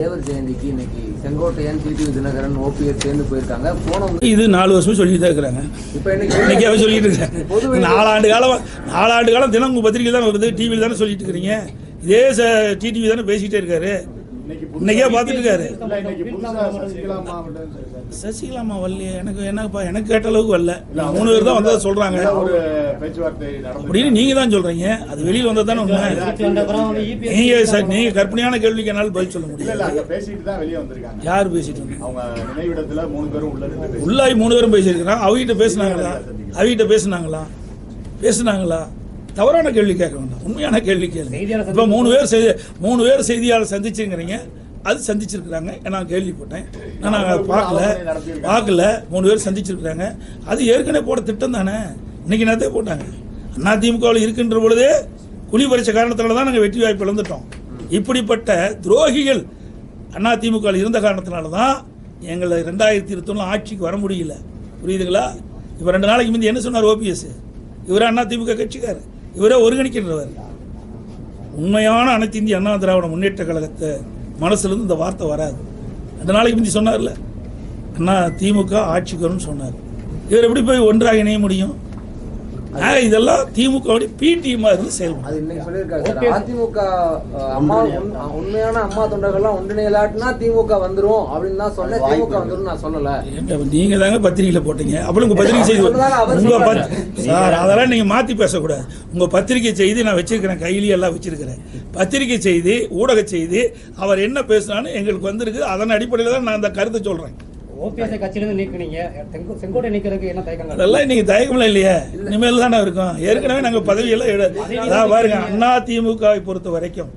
தேவர் ஜெயந்திக்கு இன்னைக்கு Sengottaiyan TTV Dinakaran OPS சேர்ந்து போயிருக்காங்க. போனவங்க இது நாலு வருஷம் சொல்லிட்டு தான் இருக்கிறாங்க. இப்ப இன்னைக்கு அவன் சொல்லிட்டு இருக்காங்க நாலாண்டு காலம் நாலாண்டு காலம் தினம் உங்க பத்திரிக்கை தான் வருது டிவியில் தானே சொல்லிட்டு இருக்கிறீங்க. இதே டிடிவி தானே பேசிட்டே இருக்காரு. இன்னைக்கே பார்த்துட்டு இருக்காரு சசிகலாமா வரலையே. எனக்கு என்னப்பா எனக்கு கேட்ட அளவுக்கு வரல. மூணு பேர் தான் வந்ததை சொல்றாங்க. அப்படின்னு நீங்க தான் சொல்றீங்க. அது வெளியில் வந்தது தானே உண்மை. நீங்க ச- நீங்க கற்பனையான கேள்விக்கு என்னால் பதில் சொல்ல வந்திருக்காங்க. யார் பேசிட்டு இருந்தாங்க அவங்க நினைவிடத்துல மூணு பேரும் உள்ள இருந்து பேசி உள்ளாய் மூணு பேரும் பேசியிருக்கிறாங்க. அவகிட்ட பேசுனாங்களா? அவகிட்ட பேசுனாங்களா? பேசுனாங்களா? தவறான கேள்வி கேட்க வேண்டாம். உண்மையான கேள்வி கேளுங்க. இப்போ மூணு பேர் செய்தி மூணு பேர் செய்தியாளர் சந்திச்சுங்கிறீங்க அது சந்திச்சிருக்கிறாங்க. நான் கேள்விப்பட்டேன் நான் பார்க்கல. பார்க்கல. மூணு பேர் சந்திச்சிருக்கிறாங்க. அது ஏற்கனவே போட திட்டம் தானே? இன்னைக்கு நேரத்தே போட்டாங்க. அண்ணா திமுகவில் இருக்கின்ற பொழுதே குழி பறிச்ச காரணத்தினால தான் நாங்கள் வெற்றி வாய்ப்பு இழந்துட்டோம். இப்படிப்பட்ட துரோகிகள் அண்ணா திமுகவில் இருந்த காரணத்தினால தான் எங்களை ரெண்டாயிரத்தி இருபத்தொன்னு ஆட்சிக்கு வர முடியல. புரியுதுங்களா? இப்போ ரெண்டு நாளைக்கு முந்தி என்ன சொன்னார் ஓபிஎஸ் இவரே அண்ணா திமுக கட்சிக்கார் இவரே ஒருங்கிணைக்கின்றவர். உண்மையான அனைத்து இந்திய அண்ணா திராவிட முன்னேற்ற கழகத்தை மனசுலேருந்து இந்த வார்த்தை வராது. ரெண்டு நாளைக்கு முந்தி சொன்னார்ல அண்ணா திமுக ஆட்சிக்கு வரும்னு சொன்னார். இவர் எப்படி போய் ஒன்றாக இணைய முடியும்? இதெல்லாம் திமுகவுடைய பி டீமாக இருந்து செயல்படும். அது இன்னைக்கு சொல்லியிருக்காரு சார். அதிமுக அம்மா உண்- உண்மையான அம்மா தொண்டர்கள்லாம் ஒன்றிணையலாட்டினா திமுக வந்துரும் அப்படின்னு தான் சொன்னேன் திமுக வந்துரும் நான் சொல்லல. நீங்க தாங்க பத்திரிகையில போட்டீங்க. அப்புறம் உங்க பத்திரிகை செய்தி சார் அதெல்லாம் நீங்க மாத்தி பேசக்கூடாது. உங்க பத்திரிகை செய்தி நான் வச்சிருக்கிறேன் கையிலேயே எல்லாம் வச்சிருக்கிறேன். பத்திரிகை செய்தி ஊடக செய்தி அவர் என்ன பேசினாலும் எங்களுக்கு வந்திருக்கு. அதன் அடிப்படையில் தான் நான் அந்த கருத்தை சொல்றேன். ஓபிஎஸ் கட்சியிலிருந்து நீக்குனீங்க. செங்கோ- செங்கோட்டை நீக்கிறதுக்கு என்ன தயக்கங்கள்? அதெல்லாம் இன்னைக்கு தயக்கம்லாம் இல்லையே. இனிமேல் தானே இருக்கும். ஏற்கனவே நாங்கள் பதவியெல்லாம் அதான் பாருங்க அண்ணா திமுகவை பொறுத்த வரைக்கும்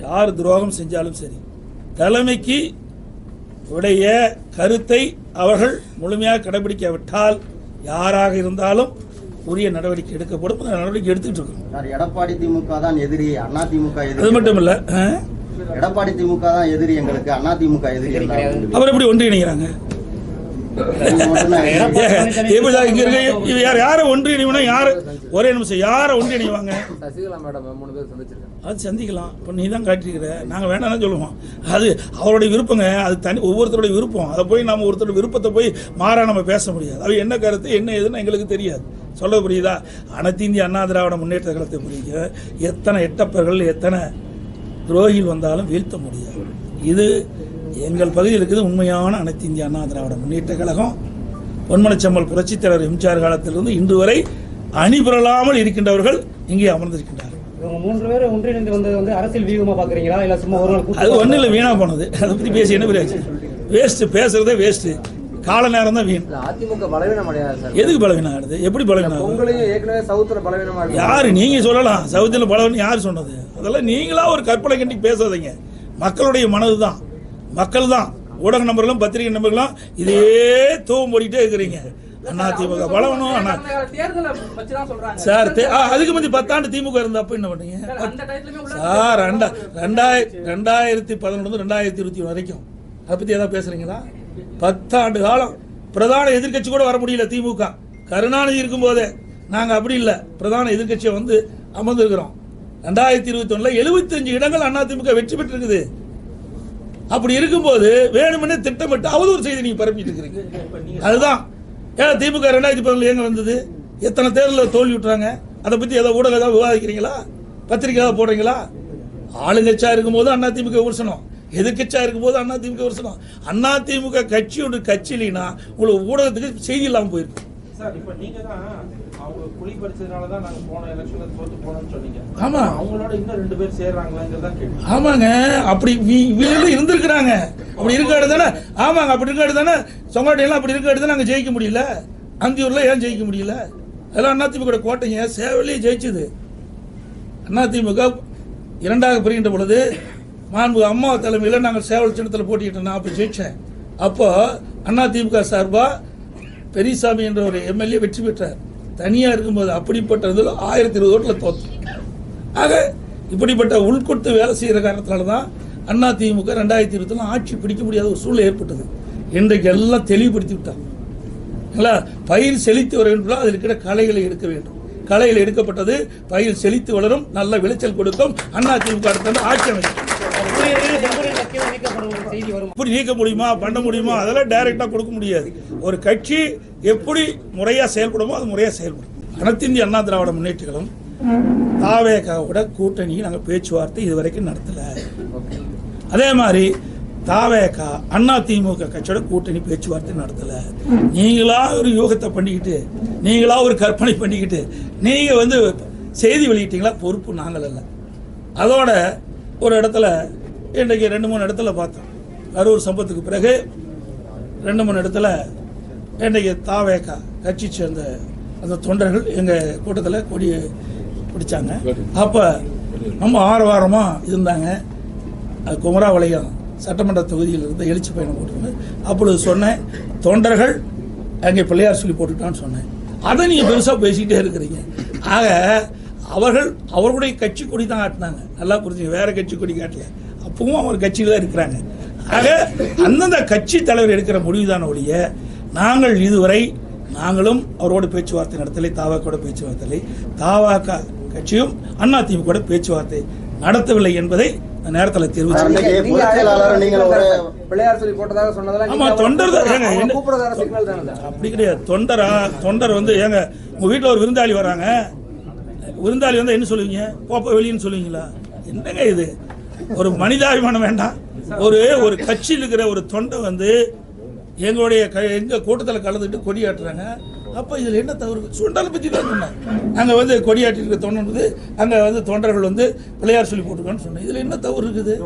யார் துரோகம் செஞ்சாலும் சரி தலைமைக்கு உடைய கருத்தை அவர்கள் முழுமையாக கடைபிடிக்காவிட்டால் யாராக இருந்தாலும் உரிய நடவடிக்கை எடுக்கப்படும். நடவடிக்கை எடுத்துட்டு இருக்கோம். சார் எடப்பாடி திமுக தான் எதிரி அண்ணா திமுக அது மட்டும் இல்ல? எடப்பாடி திமுக தான் எதிரி எங்களுக்கு அண்ணா திமுக எதிரி. அவர் எப்படி ஒன்றிணைகிறாங்க ஒரே நிமிஷம் யாரை ஒன்றிணைவாங்க சசிகலா மேடம் மூணு பேர் சந்திச்சிருக்காங்க. அது சந்திக்கலாம் இப்போ நீ தான் நாங்கள் சொல்லுவோம். அது அவருடைய விருப்பங்க அது தனி ஒவ்வொருத்தருடைய விருப்பம். அதை போய் நம்ம ஒருத்தருடைய விருப்பத்தை போய் மாறா நம்ம பேச முடியாது. அது என்ன கருத்து என்ன ஏதுன்னு எங்களுக்கு தெரியாது. சொல்ல புரியுதா அனைத்து இந்திய அண்ணா திராவிட முன்னேற்ற கழகத்தை புரியுங்க எத்தனை எட்டப்பர்கள் எத்தனை துரோகிகள் வந்தாலும் வீழ்த்த முடியாது. இது எங்கள் பகுதியில் இருக்குது உண்மையான அனைத்து இந்திய அண்ணா திராவிட முன்னேற்ற கழகம். பொன்மனச்சம்மல் புரட்சித் தலைவர் எம்ஜிஆர் காலத்திலிருந்து இன்று வரை அணிபுரளாமல் இருக்கின்றவர்கள் இங்கே அமர்ந்திருக்கின்றார்கள். மூன்று பேர் ஒன்றிணைந்து வந்தது வந்து அரசியல் வியூகமா பாக்குறீங்களா இல்ல சும்மா ஒரு அது ஒன்றும் இல்லை வீணாக போனது. அதை பற்றி பேசி என்ன பிரயோஜனம்? வேஸ்ட்டு பேசுறதே வேஸ்ட்டு கால நேரம் தான் வீண் அதிமுக பலவீனம் எதுக்கு பலவீனம் ஆகுது எப்படி பலவீனம் பொங்கலையும் ஏற்கனவே சவுத்துல பலவீனமா இருக்கு யாரு? நீங்க சொல்லலாம். சவுத்தில் பலவீனம் யார் சொன்னது? அதெல்லாம் நீங்களா ஒரு கற்பனை கண்டி பேசாதீங்க. மக்களுடைய மனது தான். மக்கள் தான். ஊடக நம்பர்களும் பத்திரிகை நம்பர்களும் இதே தூவம் போடிட்டே இருக்கிறீங்க. அண்ணா திமுக பலவனும் அண்ணா. சார் அதுக்கு முந்தி பத்தாண்டு திமுக இருந்தப்ப என்ன பண்ணீங்க? அந்த டயத்துலயுமே உள்ள சார் ரெண்டா ரெண்டாயிரத்தி ரெண்டாயிரத்தி பதினொன்று ரெண்டாயிரத்தி இருபத்தி வரைக்கும். அதை பற்றி ஏதாவது பேசுறீங்களா? பத்தாண்டு காலம் பிரதான எதிர்க்கட்சி கூட வர முடியல திமுக. கருணாநிதி இருக்கும்போதே நாங்கள் அப்படி இல்லை. பிரதான எதிர்க்கட்சியை வந்து அமர்ந்திருக்கிறோம். ரெண்டாயிரத்தி இருபத்தி ஒன்றில் எழுபத்தஞ்சு இடங்கள் அண்ணா திமுக வெற்றி பெற்றிருக்குது. அப்படி இருக்கும்போது வேணுமென்னே திட்டமிட்டு அவதூறு செய்தி நீங்கள் பரப்பிட்டு இருக்கிறீங்க. அதுதான். ஏன் திமுக ரெண்டாயிரத்தி பதினொன்று எங்கே வந்தது? எத்தனை தேர்தலில் தோல்வி விட்டுறாங்க? அதை பற்றி ஏதோ ஊடகம் ஏதாவது விவாதிக்கிறீங்களா? பத்திரிக்கை ஏதாவது போடுறீங்களா? ஆளுங்கட்சியாக இருக்கும்போது அண்ணா திமுக விமர்சனம். எதிர்க்கட்சியா இருக்கும்போது அண்ணா திமுக விமர்சனம் அண்ணா திமுக கட்சி ஒன்று கட்சி இல்லைன்னா உங்களுக்கு ஊடகத்துக்கு செய்தி இல்லாமல் போயிருக்கு. சார் இப்ப நீங்க தான் அவங்க குழி பறிச்சதுனால தான் நாங்க போன எலெக்ஷன்ல தோத்து போனோம்னு சொன்னீங்க. ஆமா. அவங்களோட இன்னும் ரெண்டு பேர் சேர்றாங்களாங்கிறதா கேள்வி. ஆமாங்க. அப்படி வீடு இருந்திருக்கிறாங்க. அப்படி இருக்காடு தானே? ஆமாங்க. அப்படி இருக்காடு தானே? சொங்காட்டையெல்லாம் அப்படி இருக்காடு தானே? நாங்கள் ஜெயிக்க முடியல. அந்தியூரில் ஏன் ஜெயிக்க முடியல? அதெல்லாம் அதிமுக கோட்டைங்க. சேவலையே ஜெயிச்சது. அதிமுக இரண்டாக பிரிகின்ற பொழுது மாண்பு அம்மா தலைமையில் நாங்கள் சேவல் சின்னத்தில் போட்டிக்கிட்டோம் நான் அப்போ ஜெயித்தேன் அப்போ திமுக சார்பாக பெரியசாமி என்ற ஒரு எம்எல்ஏ வெற்றி பெற்றார். தனியாக இருக்கும்போது அப்படிப்பட்ட இதில் ஆயிரத்தி இருபது ஓட்டில் தோற்று ஆக இப்படிப்பட்ட உள்கொடுத்து வேலை செய்கிற காரணத்தினால தான் அண்ணா திமுக ரெண்டாயிரத்தி இருபத்தில் ஆட்சி பிடிக்க முடியாத ஒரு சூழ்நிலை ஏற்பட்டது. இன்றைக்கு எல்லாம் தெளிவுபடுத்தி விட்டாங்க. இல்லைங்களா? பயிர் செழித்து வர வேண்டும் அதில் இருக்கிற களைகளை எடுக்க வேண்டும். களைகள் எடுக்கப்பட்டது பயிர் செழித்து வளரும் நல்ல விளைச்சல் கொடுக்கும். அண்ணா திமுக அடுத்த ஆட்சி அமைக்கும். எப்படி நீக்க முடியுமா பண்ண முடியுமா? அதெல்லாம் டைரக்டா கொடுக்க முடியாது. ஒரு கட்சி எப்படி முறையா செயல்படுமோ அது முறையா செயல்படும். அனைத்திந்திய அண்ணா திராவிட முன்னேற்றங்களும் தாவேகாவோட கூட்டணி நாங்கள் பேச்சுவார்த்தை இதுவரைக்கும் நடத்தல. அதே மாதிரி தாவேகா அண்ணா திமுக கட்சியோட கூட்டணி பேச்சுவார்த்தை நடத்தல. நீங்களா ஒரு யூகத்தை பண்ணிக்கிட்டு நீங்களா ஒரு கற்பனை பண்ணிக்கிட்டு நீங்க வந்து செய்தி வெளியிட்டீங்களா? பொறுப்பு நாங்கள் அல்ல. அதோட ஒரு இடத்துல இன்றைக்கு ரெண்டு மூணு இடத்துல பார்த்தோம். கரூர் சம்பத்துக்கு பிறகு ரெண்டு மூணு இடத்துல இன்றைக்கு தாவேக்கா கட்சி சேர்ந்த அந்த தொண்டர்கள் எங்கள் கூட்டத்தில் கொடி பிடிச்சாங்க. அப்போ ரொம்ப ஆரவாரமாக இருந்தாங்க. அது குமராவளையம் சட்டமன்ற தொகுதியில் இருந்த எழுச்சி பயணம் போட்டுருந்து அப்பொழுது சொன்னேன் தொண்டர்கள் அங்கே பிள்ளையார் சொல்லி போட்டுட்டான்னு சொன்னேன். அதை நீங்கள் பெருசாக பேசிக்கிட்டே இருக்கிறீங்க. ஆக அவர்கள் அவர்களுடைய கட்சி கொடி தான் காட்டினாங்க நல்லா புரிஞ்சுங்க வேற கட்சி கொடி காட்டல. அப்பவும் அவர் கட்சியில் தான் இருக்கிறாங்க. ஆக அந்தந்த கட்சி தலைவர் எடுக்கிற முடிவுதான ஒழிய நாங்கள் இதுவரை நாங்களும் அவரோட பேச்சுவார்த்தை நடத்தலை தாவாக்கோட பேச்சுவார்த்தை தாவாக்கா கட்சியும் அதிமுக பேச்சுவார்த்தை நடத்தவில்லை என்பதை நேரத்தில் தெரிவிச்சு தான். தானே? அப்படி கிடையாது. தொண்டரா தொண்டர் வந்து ஏங்க உங்க வீட்டில் ஒரு விருந்தாளி வராங்க. விருந்தாளி வந்தால் என்ன சொல்லுவீங்க? போப்ப வெளியன்னு சொல்லுவீங்களா? என்னங்க இது? ஒரு மனிதாபிமானம் வேண்டாம். ஒரு ஒரு கட்சியில் இருக்கிற ஒரு தொண்டை வந்து எங்களுடைய க எங்கள் கூட்டத்தில் கலந்துட்டு கொடியாட்டுறாங்க. அப்போ இதில் என்ன தவறு? சுண்டலை பற்றி தான் சொன்னேன். அங்கே வந்து கொடியாட்டி இருக்கிற தொண்டர் வந்து அங்கே வந்து தொண்டர்கள் வந்து பிள்ளையார் சொல்லி போட்டுருக்கான்னு சொன்னேன். இதில் என்ன தவறு இருக்குது?